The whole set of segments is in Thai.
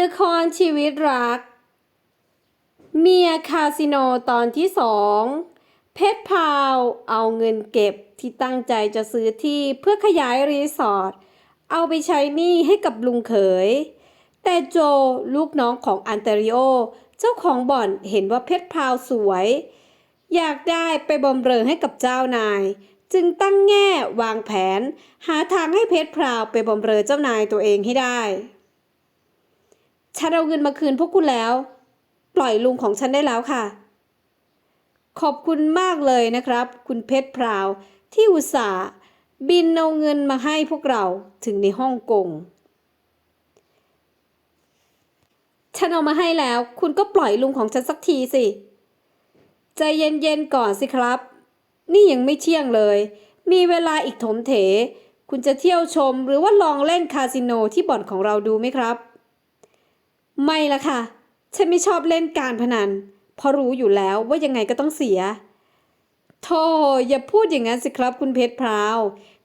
ละครชีวิตรัก เมียคาสิโนตอนที่สองเพชรพาวเอาเงินเก็บที่ตั้งใจจะซื้อที่เพื่อขยายรีสอร์ทเอาไปใช้หนี้ให้กับลุงเขย แต่โจลูกน้องของอันเตริโอ เจ้าของบ่อนเห็นว่าเพชรพาวสวย อยากได้ไปบำเรอให้กับเจ้านาย จึงตั้งแง่วางแผน หาทางให้เพชรพราวไปบำเรอเจ้านายตัวเองให้ได้ ฉันเอาเงินมาคืนพวกคุณแล้ว ปล่อยลุงของฉันได้แล้วค่ะ ขอบคุณมากเลยนะครับ คุณเพชรพราว ที่อุตส่าห์บินเอาเงินมาให้พวกเราถึงในฮ่องกง ฉันเอามาให้แล้ว คุณก็ปล่อยลุงของฉันสักทีสิ ใจเย็นๆก่อนสิครับ นี่ยังไม่เที่ยงเลย มีเวลาอีกถมเถ คุณจะเที่ยวชมหรือว่าลองเล่นคาสิโนที่บ่อนของเราดูไหมครับ ไม่ละค่ะ ฉันไม่ชอบเล่นการพนัน เพราะรู้อยู่แล้วว่ายังไงก็ต้องเสีย โธ่อย่าพูดอย่างนั้นสิครับคุณเพชรพราว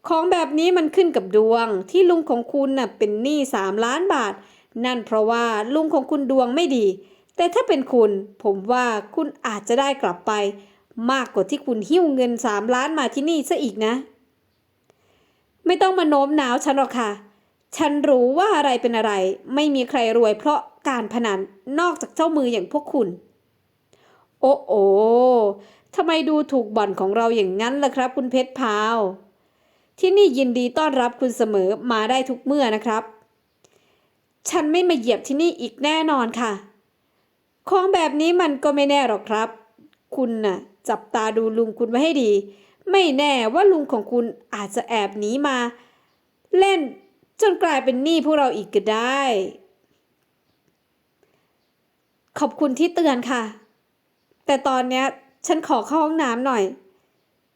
ของแบบนี้มันขึ้นกับดวง ที่ลุงของคุณน่ะเป็นหนี้สามล้านบาท นั่นเพราะว่าลุงของคุณดวงไม่ดี แต่ถ้าเป็นคุณ ผมว่าคุณอาจจะได้กลับไป มากกว่าที่คุณหิ้วเงินสามล้านมาที่นี่ซะอีกนะ ไม่ต้องมาโน้มน้าวฉันหรอกค่ะ ฉันรู้ว่าอะไรเป็นอะไร ไม่มีใครรวยเพราะการพนันนอกจากเจ้ามืออย่างพวกคุณ โอ้โอทำไมดูถูกบ่อนของเราอย่างนั้นล่ะครับ คุณเพชรพาว ที่นี่ยินดีต้อนรับคุณเสมอมาได้ทุกเมื่อนะครับ ฉันไม่มาเหยียบที่นี่อีกแน่นอนค่ะ ของแบบนี้มันก็ไม่แน่หรอกครับ คุณน่ะ จับตาดูลุงคุณไว้ให้ดี ไม่แน่ว่าลุงของคุณอาจจะแอบหนีมา เล่น จนกลายเป็นหนี้พวกเราอีกก็ได้ ขอบคุณที่เตือนค่ะ แต่ตอนเนี้ยฉันขอเข้าห้องน้ำหน่อย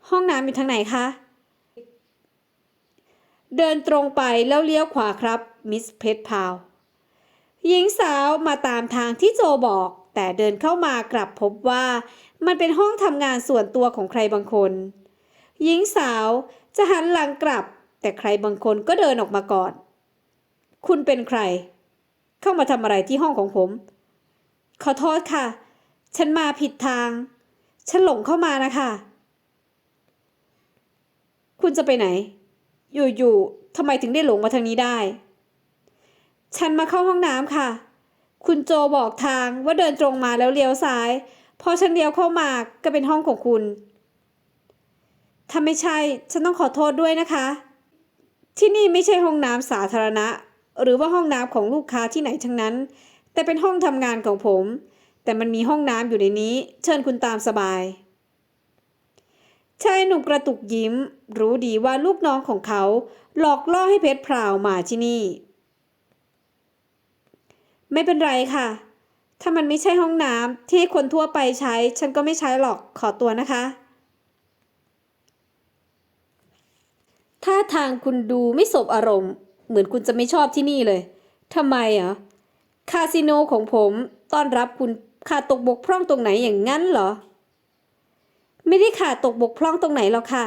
ห้องน้ำอยู่ทางไหนคะ เดินตรงไปแล้วเลี้ยวขวาครับ มิสเพชรพาว หญิงสาวมาตามทางที่โจบอก แต่เดินเข้ามากลับพบว่ามันเป็นห้องทำงานส่วนตัวของใครบางคน หญิงสาวจะหันหลังกลับ แต่ใครบางคนก็เดินออกมาก่อน คุณเป็นใคร เข้ามาทำอะไรที่ห้องของผม ขอโทษค่ะ ฉันมาผิดทาง ฉันหลงเข้ามานะคะ คุณจะไปไหน อยู่ๆทำไมถึงได้หลงมาทางนี้ได้ ฉันมาเข้าห้องน้ำค่ะ คุณโจบอกทางว่าเดินตรงมาแล้วเลี้ยวซ้าย พอฉันเลี้ยวเข้ามาก็เป็นห้องของคุณ ถ้าไม่ใช่ ฉันต้องขอโทษด้วยนะคะ ที่นี่ไม่ใช่ห้องน้ำสาธารณะ หรือว่าห้องน้ำของลูกค้าที่ไหนทั้งนั้น แต่เป็นห้องทำงานของผม แต่มันมีห้องน้ำอยู่ในนี้ เชิญคุณตามสบายชายหนุ่มกระตุกยิ้ม รู้ดีว่าลูกน้องของเขาหลอกล่อให้เพชรพราวมาที่นี่ ไม่เป็นไรค่ะ ถ้ามันไม่ใช่ห้องน้ำที่คนทั่วไปใช้ ฉันก็ไม่ใช้หรอกขอตัวนะคะ ถ้าทางคุณดูไม่สบอารมณ์ เหมือนคุณจะไม่ชอบที่นี่เลยทำไมอะคาสิโนของผมต้อนรับคุณขาดตกบกพร่องตรงไหนอย่างนั้นเหรอ ไม่ได้ขาดตกบกพร่องตรงไหนหรอกค่ะ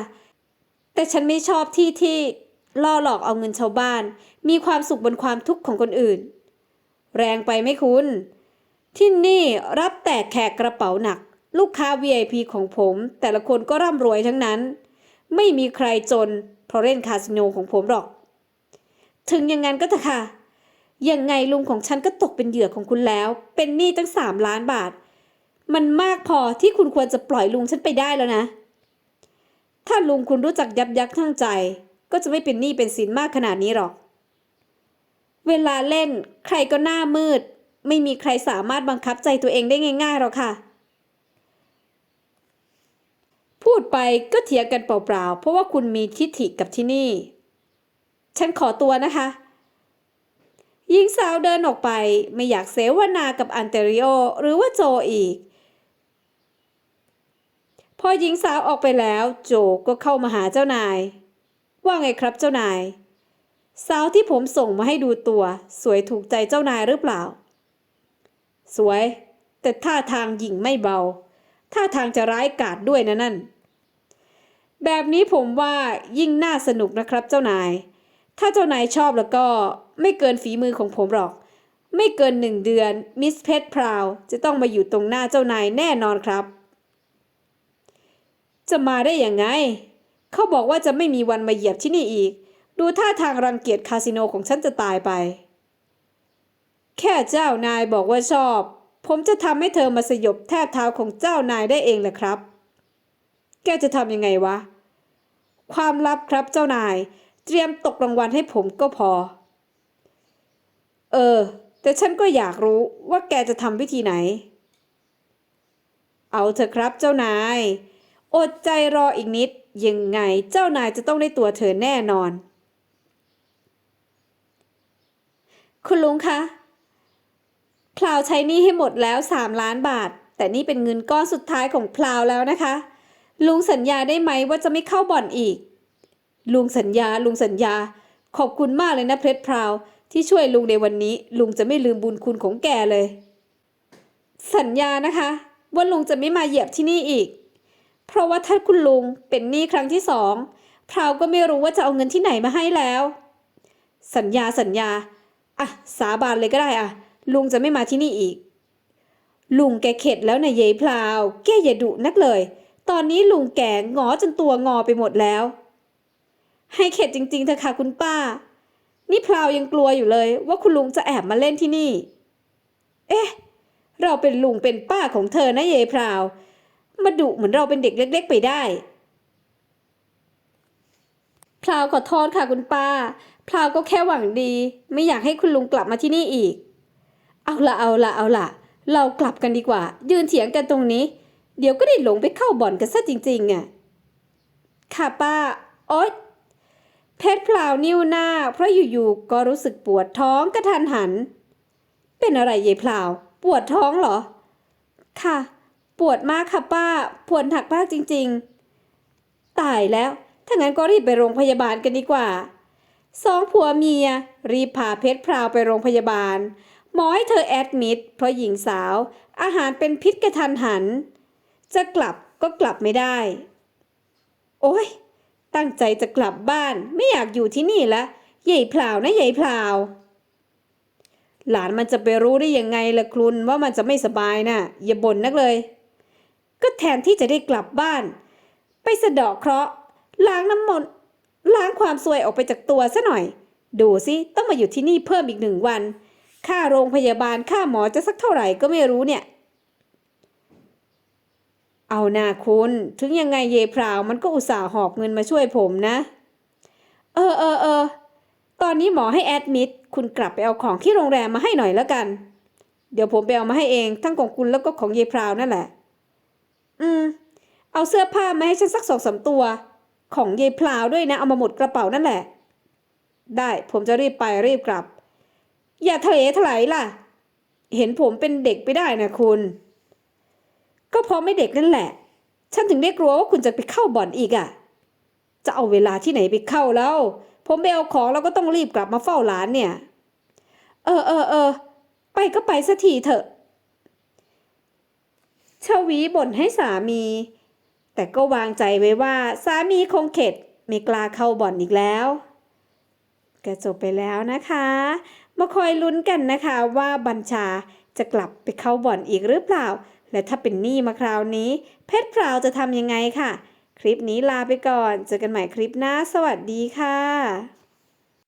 แต่ฉันไม่ชอบที่ที่ล่อหลอกเอาเงินชาวบ้าน มีความสุขบนความทุกข์ของคนอื่น แรงไปไหมคุณ ที่นี่รับแต่แขกกระเป๋าหนัก ลูกค้า VIP ของผม แต่ละคนก็ร่ำรวยทั้งนั้น ไม่มีใครจน เพราะเล่นคาสิโนของผมหรอก ถึงอย่างนั้นก็เถอะค่ะ ยังไงลุงของฉันก็ตกเป็นเหยื่อของคุณแล้ว เป็นหนี้ตั้งสามล้านบาท มันมากพอที่คุณควรจะปล่อยลุงฉันไปได้แล้วนะ ถ้าลุงคุณรู้จักยับยั้งชั่งใจ ก็จะไม่เป็นหนี้เป็นสินมากขนาดนี้หรอก เวลาเล่นใครก็หน้ามืด ไม่มีใครสามารถบังคับใจตัวเองได้ง่ายๆหรอกค่ะ พูดไปก็เถียงกันเปล่าๆ เพราะว่าคุณมีทิฐิกับที่นี่ ฉันขอตัวนะคะหญิงสาวเดินออกไปไม่อยากเสวนากับอันเตริโอหรือว่าโจอีก พอหญิงสาวออกไปแล้ว โจก็เข้ามาหาเจ้านาย ว่าไงครับเจ้านาย สาวที่ผมส่งมาให้ดูตัว สวยถูกใจเจ้านายหรือเปล่า สวย แต่ท่าทางหญิงไม่เบา ท่าทางจะร้ายกาจด้วยนะนั่น แบบนี้ผมว่ายิ่งน่าสนุกนะครับเจ้านาย ถ้าเจ้านายชอบแล้วก็ไม่เกินฝีมือของผมหรอก ไม่เกินหนึ่งเดือนมิสเพชรพราวจะต้องมาอยู่ตรงหน้าเจ้านายแน่นอนครับ จะมาได้ยังไง เขาบอกว่าจะไม่มีวันมาเหยียบที่นี่อีก ดูท่าทางรังเกียจคาสิโนของฉันจะตายไป แค่เจ้านายบอกว่าชอบ ผมจะทำให้เธอมาสยบแทบเท้าของเจ้านายได้เองแหละครับ แกจะทำยังไงวะ ความลับครับเจ้านาย เตรียมตกรางวัลให้ผมก็พอ เออ แต่ฉันก็อยากรู้ว่าแกจะทำวิธีไหน เอาเถอะครับเจ้านาย อดใจรออีกนิด ยังไงเจ้านายจะต้องได้ตัวเธอแน่นอน คุณลุงคะพลาวใช้หนี้ให้หมดแล้ว 3 ล้านบาท แต่นี่เป็นเงินก้อนสุดท้ายของพลาวแล้วนะคะ ลุงสัญญาได้ไหมว่าจะไม่เข้าบ่อนอีก ลุงสัญญา ลุงสัญญา ขอบคุณมากเลยนะเพชรพราว ที่ช่วยลุงในวันนี้ ลุงจะไม่ลืมบุญคุณของแกเลย สัญญานะคะ ว่าลุงจะไม่มาเหยียบที่นี่อีก เพราะว่าถ้าคุณลุงเป็นหนี้ครั้งที่สองพราวก็ไม่รู้ว่าจะเอาเงินที่ไหนมาให้แล้ว สัญญาสัญญาอะสาบานเลยก็ได้อะ ลุงจะไม่มาที่นี่อีก ลุงแกเข็ดแล้วนะเยายพลาว แกอย่าดุนักเลย ตอนนี้ลุงแก่งอจนตัวงอไปหมดแล้ว ให้เข็ดจริงๆเถอะค่ะคุณป้า นี่พลาวยังกลัวอยู่เลยว่าคุณลุงจะแอบมาเล่นที่นี่ เอ๊ะ เราเป็นลุงเป็นป้าของเธอนะเยพลาว มาดุเหมือนเราเป็นเด็กเล็ก ๆ ไปได้พลาวขอโทษค่ะคุณป้าพลาวก็แค่หวังดี ไม่อยากให้คุณลุงกลับมาที่นี่อีก เอาละเอาละเอาละเรากลับกันดีกว่า ยืนเถียงกันตรงนี้ เดี๋ยวก็ได้หลงไปเข้าบ่อนกันซะจริงๆอะ ค่ะป้าโอ๊ยเพชรพลาวนิ้วหน้า เพราะอยู่ๆก็รู้สึกปวดท้องกระทันหัน เป็นอะไรยายพลาว ปวดท้องเหรอ ค่ะ ปวดมากค่ะป้า ปวดหนักมากจริง ๆ ตายแล้ว ถ้างั้นก็รีบไปโรงพยาบาลกันดีกว่า สองผัวเมีย รีบพาเพชรพราวไปโรงพยาบาล หมอให้เธอแอดมิดเพราะหญิงสาว อาหารเป็นพิษกระทันหัน จะกลับก็กลับไม่ได้ โอ้ย ตั้งใจจะกลับบ้านไม่อยากอยู่ที่นี่ละใหญ่พลาวนะใหญ่พลาวหลานมันจะไปรู้ได้ยังไงล่ะครุนว่ามันจะไม่สบายน่ะ อย่าบ่นนักเลย ก็แทนที่จะได้กลับบ้าน ไปสะเดาะเคราะห์ล้างน้ำมนต์ล้างความซวยออกไปจากตัวซะหน่อย ดูสิต้องมาอยู่ที่นี่เพิ่มอีกหนึ่งวัน ค่าโรงพยาบาลค่าหมอจะสักเท่าไหร่ก็ไม่รู้เนี่ย เอาหน้าคุณ ถึงยังไงเยพราวมันก็อุตส่าห์หอบเงินมาช่วยผมนะ เออเออเออตอนนี้หมอให้แอดมิดคุณกลับไปเอาของที่โรงแรมมาให้หน่อยแล้วกัน เดี๋ยวผมไปเอามาให้เองทั้งของคุณแล้วก็ของเยพราวนั่นแหละ อืม เอาเสื้อผ้ามาให้ฉันสักสองสามตัว ของเยพราวด้วยนะ เอามาหมดกระเป๋านั่นแหละ ได้ผมจะรีบไปรีบกลับ อย่าทะเลถลายล่ะ เห็นผมเป็นเด็กไปได้นะคุณ ก็เพราะไม่เด็กนั่นแหละ ฉันถึงได้กลัวว่าคุณจะไปเข้าบ่อนอีกอะ่ะ จะเอาเวลาที่ไหนไปเข้าแล้ว ผมไปเอาของแล้วก็ต้องรีบกลับมาเฝ้าร้านเนี่ย เออเออเออไปก็ไปสักทีเถอะชวีบ่นให้สามี แต่ก็วางใจไว้ว่าสามีคงเข็ดไม่กล้าเข้าบ่อนอีกแล้วก็จบไปแล้วนะคะ มาคอยลุ้นกันนะคะว่าบัญชาจะกลับไปเข้าบ่อนอีกหรือเปล่า และถ้าเป็นหนี้มาคราวนี้ เพชรพราวจะทำยังไงค่ะ คลิปนี้ลาไปก่อน เจอกันใหม่คลิปหน้า สวัสดีค่ะ